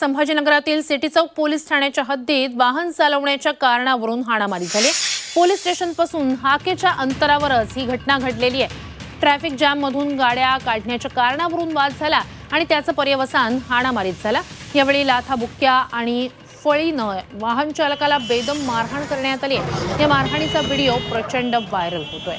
संभाजीनगरातील city चौक police ठाण्याच्या हद्दीत वाहन चालवण्याच्या कारणावरून हाणामारी झाली. पोलीस स्टेशनपासून हाकेच्या अंतरावरच ही घटना घडलेली आहे. ट्रॅफिक जॅममधून गाड्या काढण्याच्या कारणावरून वाद झाला आणि त्याचं पर्यवसान हाणामारीत झाला. यावेळी लाथाबुक्या आणि फळीनं वाहन चालकाला बेदम मारहाण करण्यात आली आहे. या मारहाणीचा व्हिडिओ प्रचंड व्हायरल होतोय.